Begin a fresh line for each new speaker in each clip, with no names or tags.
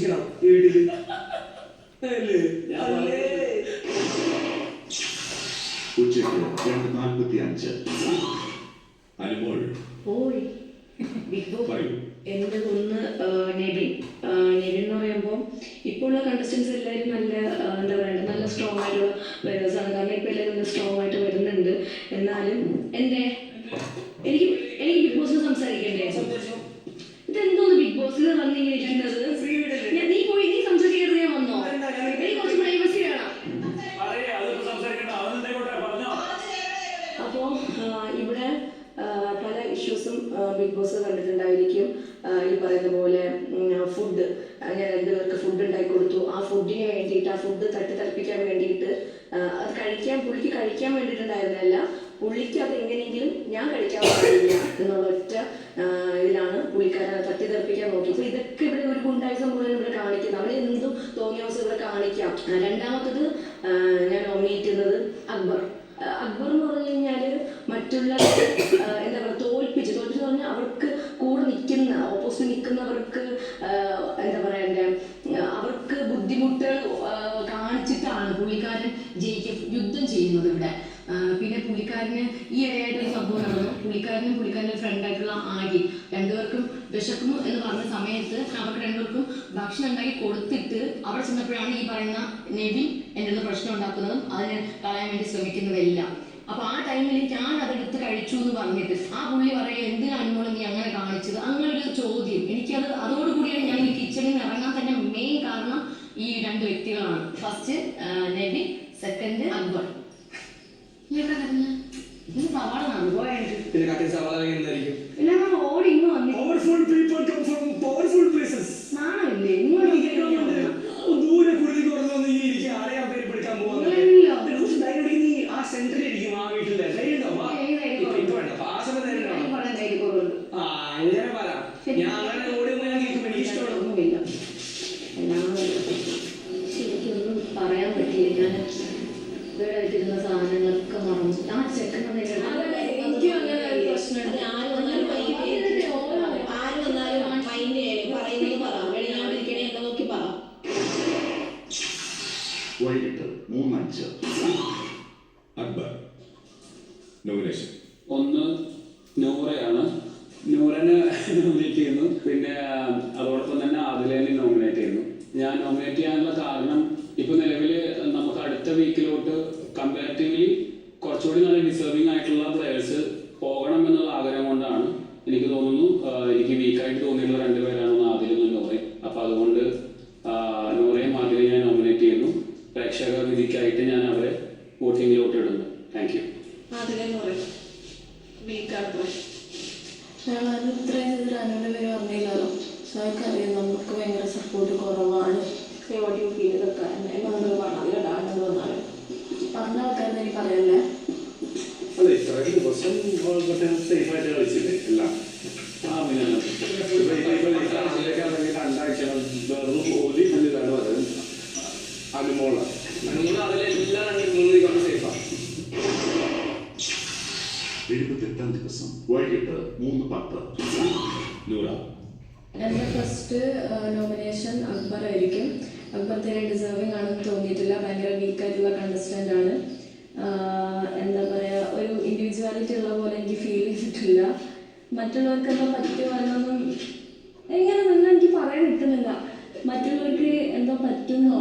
സൂക്ഷിക്കണം. ഈ വീട്ടിൽ.
ഉച്ചയ്ക്ക് രണ്ട് നാൽപ്പത്തി അഞ്ച്
അനുമോൾ.
ഓയ് ബിഗ് ബോസ്
പറയൂ
എന്റെ ഒന്ന് നെവിൻ നെവിൻ എന്ന് പറയുമ്പോൾ ഇപ്പോൾ ഉള്ള കണ്ടസ്റ്റൻസ് എല്ലാവരും നല്ല എന്താ പറയുക നല്ല സ്ട്രോങ് ആയിട്ടുള്ള വരുന്നതാണ് കാരണം ഇപ്പോൾ എല്ലാവരും നല്ല സ്ട്രോങ് ആയിട്ട് വരുന്നുണ്ട്. എന്നാലും എന്റെ എനിക്ക് എനിക്ക് ബിഗ് ബോസിൽ സംസാരിക്കണ്ടേ? ഇതെന്തോന്ന് ബിഗ് ബോസിൽ വന്നിങ്ങനെ ഇരിക്കുന്നത് ഞാൻ- നീ പോയി നീ സംസാരിക്കരുത് ഞാൻ വന്നോ എനിക്ക് കുറച്ച് പ്രൈവസി വേണം അപ്പോൾ ഇവിടെ ആ, പല ഇഷ്യൂസും ബിഗ് ബോസ് കണ്ടിട്ടുണ്ടായിരിക്കും. ഈ പറയുന്ന പോലെ ഫുഡ് ഞാൻ രണ്ടു രണ്ടുപേർക്ക് ഫുഡ് ഉണ്ടാക്കി കൊടുത്തു. ആ ഫുഡിന് വേണ്ടിയിട്ട് ആ ഫുഡ് തട്ടി തറപ്പിക്കാൻ വേണ്ടിയിട്ട് അത് കഴിക്കാൻ പുള്ളിക്ക് കഴിക്കാൻ വേണ്ടിയിട്ടുണ്ടായിരുന്നല്ല പുള്ളിക്ക് അത് എങ്ങനെയെങ്കിലും ഞാൻ കഴിക്കാൻ പാടില്ല എന്നുള്ള ഒറ്റ ഇതിലാണ് പുള്ളിക്കാരെ തട്ടി നോക്കി. അപ്പൊ ഇതൊക്കെ ഇവിടെ ഒരു ഗുണ്ടായിസം മുഴുവൻ ഇവിടെ കാണിക്കുന്നത് അവന് എന്തും തോന്നിയ ദിവസം ഇവിടെ കാണിക്കാം. രണ്ടാമത്തത് ഞാൻ നോമിനേറ്റ് ചെയ്യുന്നത് അക്ബർ അക്ബർ എന്ന് പറഞ്ഞു കഴിഞ്ഞാൽ മറ്റുള്ള ആ, എന്താ പറയുക തോൽപ്പിച്ച് തോൽപ്പിച്ച് പറഞ്ഞാൽ അവർക്ക് കൂടെ നിൽക്കുന്ന ഓപ്പോസിറ്റ് നിൽക്കുന്നവർക്ക് ആ, എന്താ പറയണ്ടേ ആ, അവർക്ക് ബുദ്ധിമുട്ടുകൾ ആ, കാണിച്ചിട്ടാണ് പുള്ളിക്കാരൻ ജയിക്ക യുദ്ധം ചെയ്യുന്നത് ഇവിടെ ആ, പിന്നെ പുള്ളിക്കാരന് ഈ ഇടയായിട്ട് ഒരു സംഭവം നടന്നു പുള്ളിക്കാരനും പുള്ളിക്കാരന്റെ ഫ്രണ്ടായിട്ടുള്ള ആര്യ. രണ്ടുപേർക്കും വിശക്കുന്നു എന്ന് പറഞ്ഞ സമയത്ത് അവർക്ക് രണ്ടുപേർക്കും ഭക്ഷണം ഉണ്ടാക്കി കൊടുത്തിട്ട് അവിടെ ചെന്നപ്പോഴാണ് ഈ പറയുന്ന നെവിൻ എന്റെ പ്രശ്നം ഉണ്ടാക്കുന്നതും അതിനെ കളയാൻ വേണ്ടി ശ്രമിക്കുന്നതെല്ലാം. അപ്പൊ ആ ടൈമിൽ ഞാൻ അതെടുത്ത് കഴിച്ചു എന്ന് പറഞ്ഞിട്ട് ആ പുള്ളി പറയുക എന്തിനാണ് മോളെ നീ അങ്ങനെ കാണിച്ചത്? അങ്ങനെ ഒരു ചോദ്യം. എനിക്കത് അതോടുകൂടിയാണ് ഞാൻ ഈ കിച്ചണിൽ നിന്ന് ഇറങ്ങാൻ തന്നെ മെയിൻ കാരണം ഈ രണ്ട് വ്യക്തികളാണ്. ഫസ്റ്റ് നെവിൻ. സെക്കൻഡ് അക്ബർ നീ എവിടെ കരഞ്ഞ നീ സവാള പോയത്
പിന്നെ കട്ടിങ് സവാള എന്തായിരിക്കും
ഓടി ഇങ്ങ് വന്നിട്ട്
powerful people come from powerful places
നാണമില്ലേ ഇങ്ങോട്ട്
ദൂരെ കുരുതി കുറഞ്ഞൊന്ന് ഈ ഇരിക്കും ആരെയാ പേര് പിടിക്കാൻ
ഇല്ലല്ലോ.
പോകുന്നത് നീ ആ സെന്ററിൽ ഇരിക്കും ആ വീട്ടിലെ ധൈര്യം ഉണ്ടോ? വാ.
എനിക്ക് ധൈര്യം
ഇപ്പൊ- ഇപ്പൊ വേണ്ട. അപ്പൊ ആ സമയത്ത് ധൈര്യം
എനിക്ക്
വേണം.
പറയാൻ ധൈര്യക്കുറവുണ്ട്
ആ, അങ്ങനെ പറ. ഞാൻ അങ്ങനെ ഓടി വന്ന് ഞാൻ കേൾക്കുമ്പോ എനിക്ക് ഇഷ്ടമാണ്.
ഒന്നുമില്ല എല്ലാം ശരിക്കൊന്നും പറയാൻ പറ്റില്ല ഞാൻ ഇവിടെ വെച്ചിരുന്ന സാധനങ്ങളൊക്കെ മറന്നു ആ ചെക്കൻ
എനിക്കും അങ്ങനെ ഒരു പ്രശ്നമുണ്ട് ആര് വന്നാലും മൈൻഡ് ചെയ്യരുത്. ആര് വന്നാലും മൈൻഡ് ചെയ്യരുത്. പറയുന്നത് പറ വെളിയാണ്ടിരിക്കണേ എന്ന് നോക്കി പറ
വൈകിട്ട് മൂന്നഞ്ച്
അക്ബർ നോമിനേഷൻ
ഒന്ന് നൂറയാണ് നൂറനെ നോമിനേറ്റ് ചെയ്യുന്നു പിന്നെ അതോടൊപ്പം തന്നെ ആദിലേനെ നോമിനേറ്റ് ചെയ്യുന്നു ഞാൻ നോമിനേറ്റ് ചെയ്യാനുള്ള കാരണം ഇപ്പൊ നിലവിൽ നമുക്ക് അടുത്ത വീക്കിലോട്ട് കമ്പാരിറ്റീവ്ലി കുറച്ചുകൂടി നല്ല ഡിസേർവിംഗ് ആയിട്ടുള്ള പ്ലെയേഴ്സ് പോകണം എന്നുള്ള ആഗ്രഹം കൊണ്ടാണ് എനിക്ക് തോന്നുന്നു ആ, എനിക്ക് വീക്കായിട്ട് തോന്നിയിട്ടുള്ള രണ്ടുപേരാണ് ഒന്ന് ആദിലും ഒന്ന് നൂറയും അപ്പൊ അതുകൊണ്ട് ആ, നൂറയും ആദിലും ഞാൻ നോമിനേറ്റ് ചെയ്യുന്നു പ്രേക്ഷക വിധിക്കായിട്ട് ഞാൻ അവരെ വോട്ടിങ്ങിലോട്ട് ഇടുന്നു താങ്ക് യു
അതെ
ഞങ്ങളത് ഇത്രയും ചെയ്തിട്ട് അനുവിന്റെ പേര് പറഞ്ഞില്ലല്ലോ സാർക്ക് അറിയാം നമുക്ക് ഭയങ്കര സപ്പോർട്ട് കുറവാണ്.
പറഞ്ഞു
എനിക്ക് പറയല്ലേ?
ഇത്രയും ദിവസം മറ്റേ safe ആയിട്ട് കളിച്ചില്ലേ എല്ലാം?
ആ പിന്നെ
ഇപ്പൊ- ഇപ്പൊ- ഇപ്പൊ ഈ ക്ലാസ്സിലേക്ക് ഇറങ്ങി രണ്ടാഴ്ച വെറും ഒരു ഇതാണ് അത് അനുമോള അനുമോൾ അതിലെല്ലാം രണ്ട് മൂന്ന് ദിവസം സേഫാ
എഴുപത്തെട്ടാം ദിവസം വൈകിട്ട് മൂന്ന് പത്ത്.
നൂറ.
ഫസ്റ്റ് നോമിനേഷൻ അക്ബർ ആയിരിക്കും. അക്ബർ തീരെ ഡിസേർവിംഗ് ആണെന്ന് തോന്നിയിട്ടില്ല. ഭയങ്കര വീക്കായിട്ടുള്ള കണ്ടസ്റ്റന്റ് ആണ്. എന്താ പറയുക ഒരു ഇൻഡിവിജ്വാലിറ്റി ഉള്ള പോലെ എനിക്ക് ഫീൽ ചെയ്തിട്ടില്ല. മറ്റുള്ളവർക്ക് എന്തോ പറ്റുമോ എന്നൊന്നും എങ്ങനെ നിന്ന് എനിക്ക് പറയാൻ കിട്ടുന്നില്ല. മറ്റുള്ളവർക്ക് എന്തോ പറ്റുന്നോ?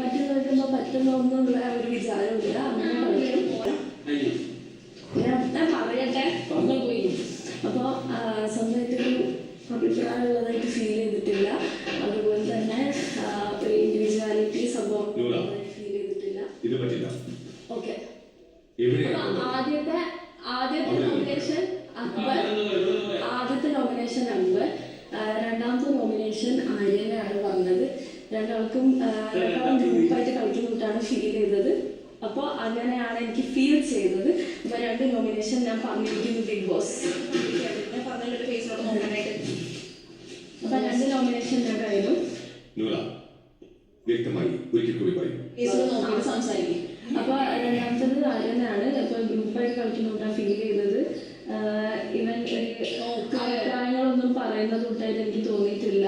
മറ്റുള്ളവർക്ക് എന്തോ പറ്റുന്നോ എന്നുള്ള ഒരു വിചാരമില്ല അങ്ങനെ കളിക്കും ഞാൻ ഞാൻ പറയട്ടെ പറഞ്ഞു പോയി അപ്പോൾ സ്വന്തമായിട്ടൊരു അഭിപ്രായമുള്ളതായിട്ട് ഫീൽ ചെയ്തിട്ടില്ല അതുപോലെ തന്നെ ആ, ഒരു ഇൻഡിവിജ്വാലിറ്റി സംഭവം
നൂറ.
ഫീൽ ചെയ്തിട്ടില്ല
ഇത് പറ്റില്ല
ഓക്കെ
എവിടെയാണ്
ആദ്യത്തെ ആദ്യത്തെ
അവിടെ
നോമിനേഷൻ അക്ബർ ആദ്യത്തെ നോമിനേഷൻ അക്ബർ ആ, രണ്ടാമത്തെ നോമിനേഷൻ ആര്യനാണ് പറഞ്ഞത് രണ്ടാളും ഗ്രൂപ്പായിട്ട് കളിക്കുന്നതായിട്ടാണ് ഫീൽ ചെയ്തത്. അപ്പോൾ അങ്ങനെയാണ് എനിക്ക് ഫീൽ ചെയ്തത്. അപ്പോൾ രണ്ട് നോമിനേഷൻ ഞാൻ പറഞ്ഞിരിക്കുന്നു ബിഗ് ബോസ് അപ്പോൾ രണ്ട് നോമിനേഷൻ ഞാൻ കഴിഞ്ഞു.
വ്യക്തമായി ഒരിക്കൽ കൂടി പറയൂ.
ഫേസിൽ നോക്കിയിട്ട് സംസാരിക്കും.
അപ്പോൾ രണ്ടാമത്തത് ആര്യനാണ് ഇപ്പൊ ഗ്രൂപ്പായിട്ട് കളിക്കുന്നതുകൊണ്ടാണ് ഫീൽ ചെയ്തത്. ഇവൻ അഭിപ്രായങ്ങളൊന്നും പറയുന്നത് തൊട്ടായിട്ട് എനിക്ക് തോന്നിയിട്ടില്ല.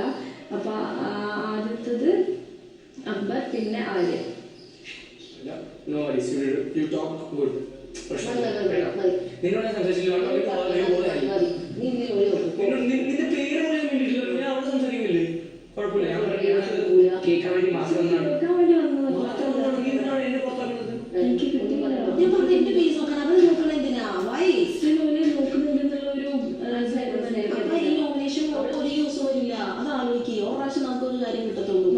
അപ്പൊ ആദ്യത്തത് അക്ബർ പിന്നെ
മതി.
നിന്നോട് സംസാരിക്കുന്നില്ലേ? കുഴപ്പമില്ല. ഞാൻ. കേൾക്കാൻ വേണ്ടി മാത്രം
അവർ
അപ്പൊ ഒരു യൂസ് വരില്ല. അത് ആലോചിക്കുക ഒരു പ്രാവശ്യം നമുക്ക് ഒരു കാര്യം കിട്ടത്തുള്ളൂ.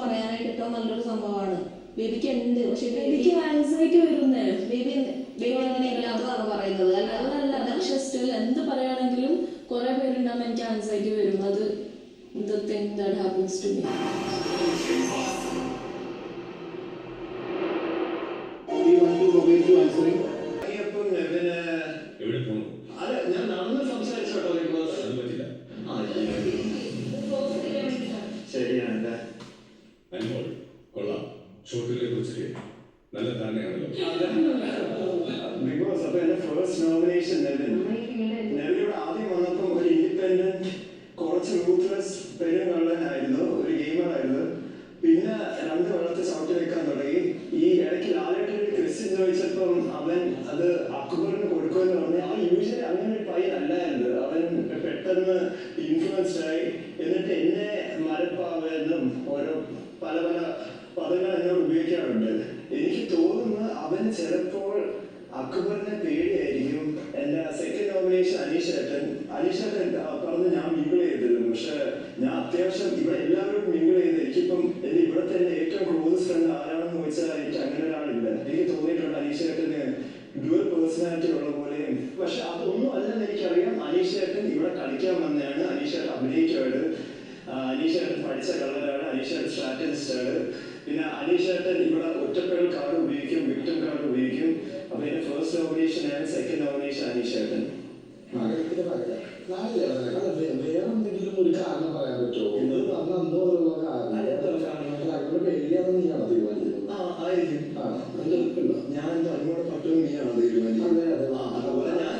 പറയാനായിട്ട് ഏറ്റവും നല്ലൊരു സംഭവമാണ്. ബേബിക്ക് ഉണ്ട് പക്ഷെ
എനിക്ക് ആൻസൈറ്റി വരുന്നേ.
ബേബി ബേബി അങ്ങനെ ഇല്ലാത്തതാണ് പറയുന്നത്.
അതല്ല
അല്ലാതെ
പക്ഷെ സ്റ്റിൽ എന്ത് പറയുകയാണെങ്കിലും കുറെ പേരുണ്ടാകുമ്പോൾ എനിക്ക് ആൻസൈറ്റി വരും. അത് the thing that happens to me
അപ്പൊ എന്റെ ഫേസ്റ്റ് നോമിനേഷൻ നെവിൻ. നെവിനോട് ആദ്യം വന്നപ്പോൾ ഒരു ഇൻഡിപെൻഡന്റ് കുറച്ച് റൂത്ത്ലെസ് പെരുങ്കള്ളനായിരുന്നു ഒരു ഗെയിമറായിരുന്നു പിന്നെ രണ്ട് വെള്ളത്തെ ചവിട്ടി വെക്കാൻ തുടങ്ങി. ഈ ഇടയ്ക്ക് ലാലേട്ടൻ ഒരു ക്രിസ്ത്യൻ ചോദിച്ചപ്പം അവൻ അത് അക്ബറിന് കൊടുക്കുമെന്ന് പറഞ്ഞു ആ യൂഷ്വലി അങ്ങനെ ഒരു പയ്യൻ അല്ലായിരുന്നു. അവൻ പെട്ടെന്ന് ഇൻഫ്ലുവൻസ്ഡ് ആയി. എന്നിട്ട് എന്നെ മരപ്പാവെന്നും ഓരോ പല പല പദങ്ങൾ എന്നോട് ഉപയോഗിക്കാറുണ്ട്. എനിക്ക് തോന്നുന്നു അവൻ ചിലപ്പോൾ അക്ബറിനെ പേടിയായിരിക്കും. എന്റെ സെക്കൻഡ് നോമിനേഷൻ അനീഷ് ഏട്ടൻ അനീഷ് ഏട്ടൻ ആ, പറഞ്ഞ് ഞാൻ മിങ്കിൾ ചെയ്തിരുന്നു. പക്ഷെ ഞാൻ അത്യാവശ്യം ഇവിടെ എല്ലാവരും മിങ്കിൾ ചെയ്ത് എനിക്കിപ്പം എന്റെ ഇവിടെ തന്നെ ഏറ്റവും ക്ലോസ് ഫ്രണ്ട് ആരാണെന്ന് ചോദിച്ചാൽ എനിക്ക് അങ്ങനെ ഒരാളില്ല. എനിക്ക് തോന്നിയിട്ടുണ്ട് അനീഷ് ഏട്ടന് ഡുവൽ പേഴ്സണാലിറ്റി ഉള്ള പോലെ പക്ഷെ അതൊന്നും അല്ലെന്ന് എനിക്കറിയാം. അനീഷ് ഏട്ടൻ ഇവിടെ കളിക്കാൻ വന്നതാണ് അനീഷേട്ടൻ അനീഷ് ഏട്ടൻ പഠിച്ച കളറാണ് അനീഷ് ഏട്ടൻ സ്ട്രാറ്റജിസ്റ്റ് ആണ്. പിന്നെ അനീഷ് ഏട്ടൻ ഇവിടെ ഒറ്റപ്പെടൽ കാർഡ് ഉപയോഗിക്കും വിക്ടം കാർഡ് ഉപയോഗിക്കും. അപ്പൊ എന്റെ ഫസ്റ്റ് നോമിനേഷൻ ആണ് സെക്കൻഡ് നോമിനേഷൻ അനീഷ് ഏട്ടൻ
വേറെ എന്തെങ്കിലും ഒരു കാരണം പറയാൻ പറ്റുമോ? ഇത് അന്ന് അന്ന് മുതലുള്ള കാരണം. അങ്ങനെ പേടിയാണെന്ന് നീയാണോ തീരുമാനിക്കുന്നത്
ആയിരിക്കും? ഞാൻ അതിനോട് പട്ടും നീയാണോ തീരുമാനിക്കുന്നത്
അതെ, അതെ.
ആ, അതുപോലെ ഞാൻ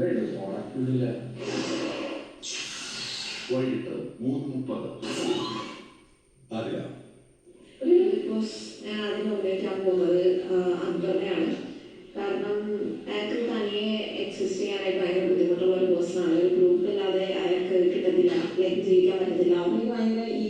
പോണം
ഇല്ല
വൈകിട്ട് മൂന്ന് മുപ്പത്
ആദ്യ
ഒരു ബിഗ് ബോസ് ഞാൻ ആദ്യം നോമിനേറ്റ് പോകുന്നത് അക്ബറിനെയാണ് കാരണം അയാൾക്ക് തനിയെ എക്സിസ്റ്റ് ചെയ്യാനായിട്ട് ഭയങ്കര ബുദ്ധിമുട്ടുള്ള ഒരു പേഴ്സണാണ് ഒരു ഗ്രൂപ്പ് ഇല്ലാതെ അയാൾക്ക് കിട്ടത്തില്ല ലൈക്ക് ജീവിക്കാൻ പറ്റത്തില്ല
അവന് ഭയങ്കര ഈഗോ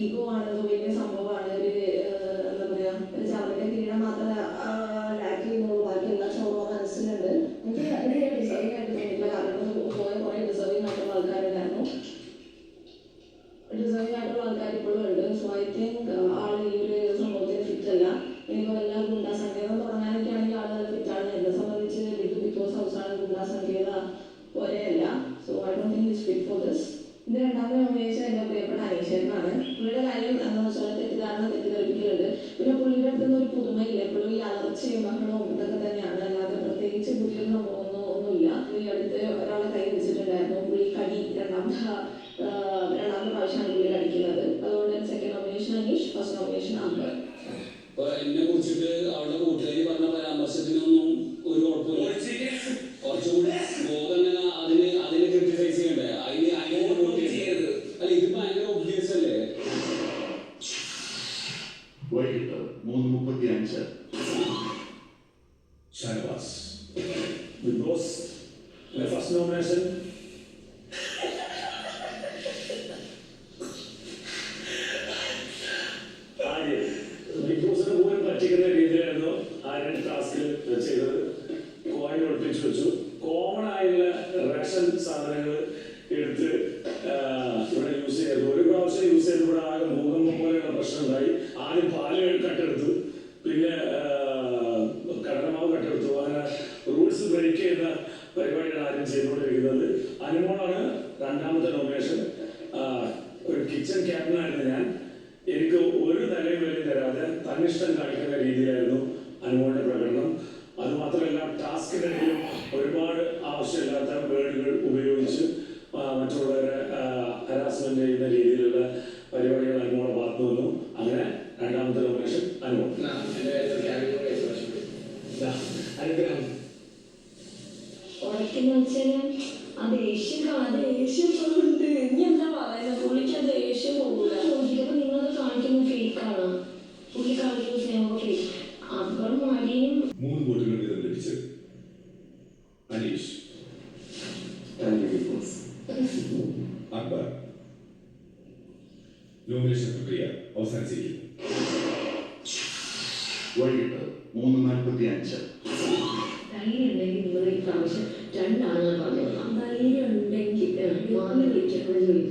കടി രണ്ടാമത്തെ പ്രാവശ്യമാണ് പുള്ളി കടിക്കുന്നത് അതുകൊണ്ട് second nomination Anish first nomination
Ambar എന്നെ കുറിച്ചിട്ട് അവളുടെ കൂട്ടുകാരി പറഞ്ഞ പരാമർശത്തിനൊന്നും ഒരു കുഴപ്പമില്ല. കുറച്ചുകൂടി ബോധന അതിന് അതിനെ ക്രിട്ടിസൈസ് ചെയ്യണ്ടേ? അതിന് അതിനെ അല്ല ഇത് ഭയങ്കര ഒബ്വിയസ് അല്ലേ?
വൈകിട്ട് മൂന്ന് മുപ്പത്തി അഞ്ച്
Shanavas.
Big Boss first nomination Aryan Big ബോസിന് പോലും പറ്റിക്കുന്ന രീതിയിലായിരുന്നു ആര്യൻ ടാസ്കിൽ ചെയ്തത് കോയിൻ ഒളിപ്പിച്ചു വെച്ചു കോമൺ ആയുള്ള റേഷൻ സാധനങ്ങൾ എടുത്ത് ആ, ഇവിടെ യൂസ് ചെയ്തു ഒരു പ്രാവശ്യം യൂസ് ചെയ്തപ്പോൾ ആകെ ഭൂകമ്പം പോലെയുള്ള പ്രശ്നം ഉണ്ടായി ആദ്യം പാൽ കട്ടെടുത്തു പിന്നെ ആ, കടലമാവ് കട്ടെടുത്തു അങ്ങനെ റൂൾസ് ബ്രേക്ക് ചെയ്യുന്ന പരിപാടിയാണ് ആദ്യം ചെയ്തുകൊണ്ടിരിക്കുന്നത് അനുമോളാണ് നോമിനേഷൻ ഒരു കിച്ചൺ ക്യാപ്റ്റനായിരുന്നു ഞാൻ എനിക്ക് ഒരു തലയും വലിയ തരാതെ തന്നിഷ്ടം കാണിക്കുന്ന രീതിയിലായിരുന്നു അനുമോളുടെ പ്രകടനം. അതുമാത്രമല്ല ടാസ്കിനിടയിലും ഒരുപാട് ആവശ്യമില്ലാത്ത വേർഡുകൾ ഉപയോഗിച്ച് മറ്റുള്ളവരെ ഹരാസ്മെന്റ് ചെയ്യുന്ന രീതിയിലുള്ള പരിപാടികൾ അനുമോളെ പാർത്തു വന്നു. അങ്ങനെ രണ്ടാമത്തെ നോമിനേഷൻ അനുമോൾ. അനുഗ്രഹം.
ആ ദേഷ്യം കാണാതെ ദേഷ്യം ഇനി എന്താ പറയുന്നത് പുള്ളിക്ക് ആ ദേഷ്യം പോകൂല ചോദിച്ചപ്പോ നിങ്ങളത് കാണിക്കുന്ന ഫേക്കാണ്. പുള്ളി കാണിക്കുന്ന സ്നേഹം ഫേക്ക് അക്ബർ മടിയും
മൂന്ന് വോട്ടുകൾ വീതം ലഭിച്ചത്. അനീഷ് അക്ബർ. നോമിനേഷൻ പ്രക്രിയ അവസാനിച്ചിരിക്കുന്നു.
വൈകിട്ട് മൂന്ന് നാൽപ്പത്തി അഞ്ച്
ധൈര്യം ഉണ്ടെങ്കിൽ നിങ്ങൾ ഈ പ്രാവശ്യം tránh đó là có thể phản tay đến đến chị đã được như chị trở về